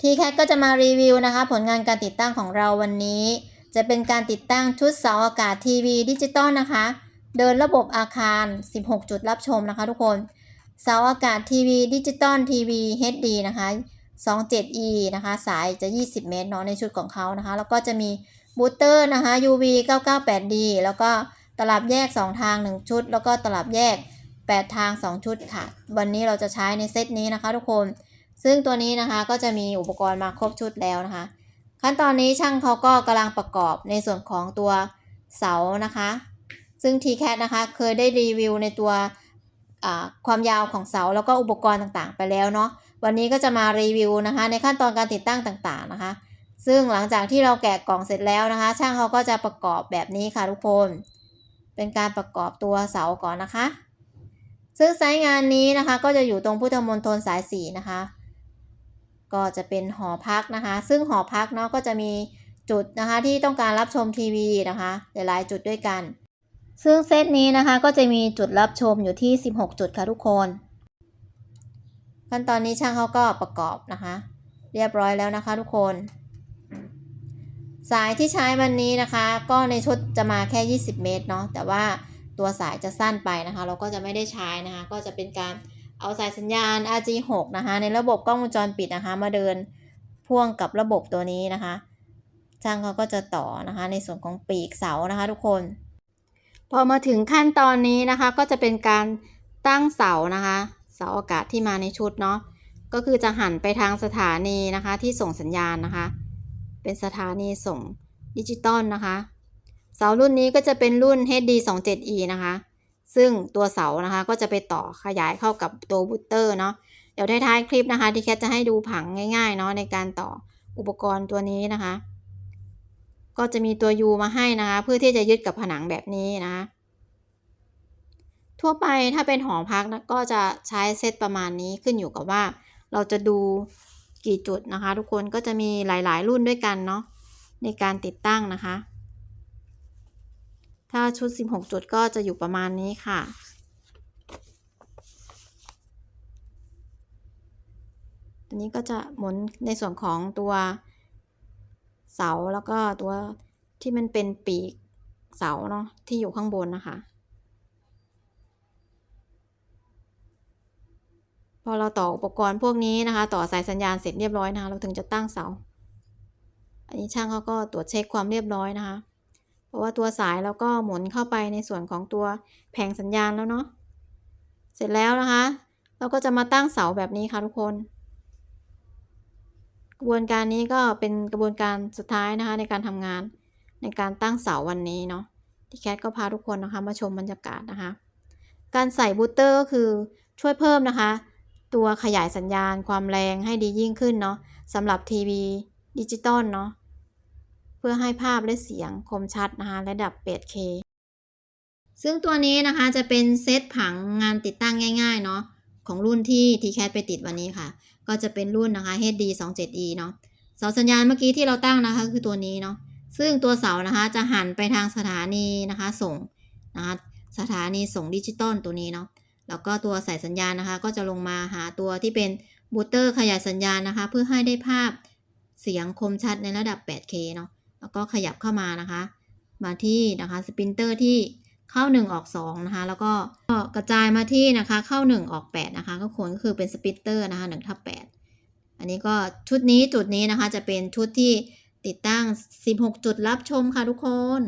ทีแคก็จะมารีวิวนะคะ ผลงานการติดตั้งของเราวันนี้ จะเป็นการติดตั้งชุดเสาอากาศทีวีดิจิตอลนะคะ เดินระบบอาคาร 16 จุดรับชมนะคะทุกคน เสาอากาศทีวีดิจิตอลทีวี HD นะคะ 27E นะคะ สายจะ 20 เมตรเนาะในชุดของเขานะคะ แล้วก็จะมีบูเตอร์นะคะ UV 998D แล้วก็ตลับแยก 2 ทาง 1 ชุด แล้วก็ตลับแยก 8 ทาง 2 ชุดค่ะ วันนี้เราจะใช้ในเซตนี้นะคะทุกคน ซึ่งตัวนี้นะคะก็จะมีอุปกรณ์มาครบชุดแล้วนะคะ ขั้นตอนนี้ช่างเขาก็กำลังประกอบในส่วนของตัวเสานะคะ ซึ่ง TCAT นะคะเคยได้รีวิวในตัวความยาวของเสาแล้วก็อุปกรณ์ต่างๆ ไปแล้วเนาะวันนี้ก็จะมารีวิวนะคะ ในขั้นตอนการติดตั้งต่างๆนะคะ ซึ่งหลังจากที่เราแกะกล่องเสร็จแล้วนะคะ ช่างเขาก็จะประกอบแบบนี้ค่ะทุกคน เป็นการประกอบตัวเสาก่อนนะคะ ซึ่งไซต์งานนี้นะคะก็จะอยู่ตรงพุทธมณฑลสายสีนะคะ ก็จะเป็นหอพักนะคะ ซึ่งหอพักเนาะก็จะมีจุดนะคะที่ต้องการรับชมทีวีนะคะหลายๆจุดด้วยกัน ซึ่งเซตนี้นะคะก็จะมีจุดรับชมอยู่ที่ 16 จุดค่ะทุกคนขั้นตอนนี้ช่างเขาก็ประกอบนะคะ เรียบร้อยแล้วนะคะทุกคน สายที่ใช้วันนี้นะคะ ก็ในชุดจะมาแค่ 20 เมตรเนาะแต่ว่าตัวสายจะสั้นไปนะคะ เราก็จะไม่ได้ใช้นะคะ ก็จะเป็นการ เอาสายสัญญาณ RG6 นะคะในระบบกล้องวงจรปิดนะคะ มาเดินพ่วงกับระบบตัวนี้นะคะช่างเขาก็จะต่อนะคะในส่วนของปีกเสานะคะ ทุกคน พอมาถึงขั้นตอนนี้นะคะ ก็จะเป็นการตั้งเสานะคะ เสาอากาศที่มาในชุดเนาะก็คือจะหันไปทางสถานีนะคะ ที่ส่งสัญญาณนะคะ เป็นสถานีส่งดิจิตอลนะคะ เสารุ่นนี้ก็จะเป็นรุ่น HD 2 7 E นะคะ ซึ่งตัวเสานะคะก็จะไปต่อขยายเข้ากับตัวบูตเตอร์เนาะเดี๋ยวท้ายๆคลิปนะคะ ที่แคทจะให้ดูผังง่ายๆเนาะในการต่ออุปกรณ์ตัวนี้นะคะ ก็จะมีตัว U มาให้นะคะ เพื่อที่จะยึดกับผนังแบบนี้นะคะทั่วไปถ้าเป็นหอพักนะก็จะใช้เซตประมาณนี้ขึ้นอยู่กับว่าเราจะดูกี่จุดนะคะ ทุกคนก็จะมีหลายๆ รุ่นด้วยกันเนาะในการติดตั้งนะคะ ถ้าชุด 16 จุดก็จะอยู่ประมาณนี้ค่ะ ตัวนี้ก็จะหมุนในส่วนของตัวเสาแล้วก็ตัวที่มันเป็นปีกเสาเนาะที่อยู่ข้างบนนะคะ พอเราต่ออุปกรณ์พวกนี้นะคะ ต่อสายสัญญาณเสร็จเรียบร้อยนะคะ เราถึงจะตั้งเสา อันนี้ช่างเขาก็ตรวจเช็คความเรียบร้อยนะคะ เพราะว่าตัวสายเราก็หมุนเข้าไปในส่วนของตัวแผงสัญญาณแล้วเนาะ เสร็จแล้วนะคะ เราก็จะมาตั้งเสาแบบนี้ค่ะทุกคน กระบวนการนี้ก็เป็นกระบวนการสุดท้ายนะคะในการทำงานในการตั้งเสาวันนี้เนาะที่แคทก็พาทุกคนนะคะมาชมบรรยากาศนะคะ การใส่บูสเตอร์ก็คือช่วยเพิ่มนะคะ ตัวขยายสัญญาณความแรงให้ดียิ่งขึ้นเนาะสำหรับทีวีดิจิตอลเนาะ เพื่อให้ภาพและเสียงคมชัดนะคะระดับ 8K ซึ่งตัวนี้นะคะจะเป็นเซตผังงานติดตั้งง่ายๆเนาะของรุ่นที่ TCAT ไปติดวันนี้ค่ะ ก็จะเป็นรุ่นนะคะ HD 27E เนาะเสาสัญญาณเมื่อกี้ที่เราตั้งนะคะคือตัวนี้เนาะซึ่งตัวเสานะคะจะหันไปทางสถานีนะคะส่งนะคะสถานีส่งดิจิตอลตัวนี้เนาะแล้วก็ตัวสายสัญญาณนะคะ ก็จะลงมาหาตัวที่เป็นบูสเตอร์ขยายสัญญาณนะคะ เพื่อให้ได้ภาพเสียงคมชัดในระดับ 8K เนาะ แล้วก็ขยับเข้ามานะคะ มาที่นะคะสปินเตอร์ที่เข้า 1 ออก 2 นะคะ แล้วก็กระจายมาที่นะคะเข้า 1 ออก 8 นะคะก็ควรก็คือเป็นสปินเตอร์นะคะ1ทับ8อันนี้ก็ชุดนี้จุดนี้นะคะจะเป็นชุดที่ติดตั้ง 16 จุดรับชมค่ะทุกคน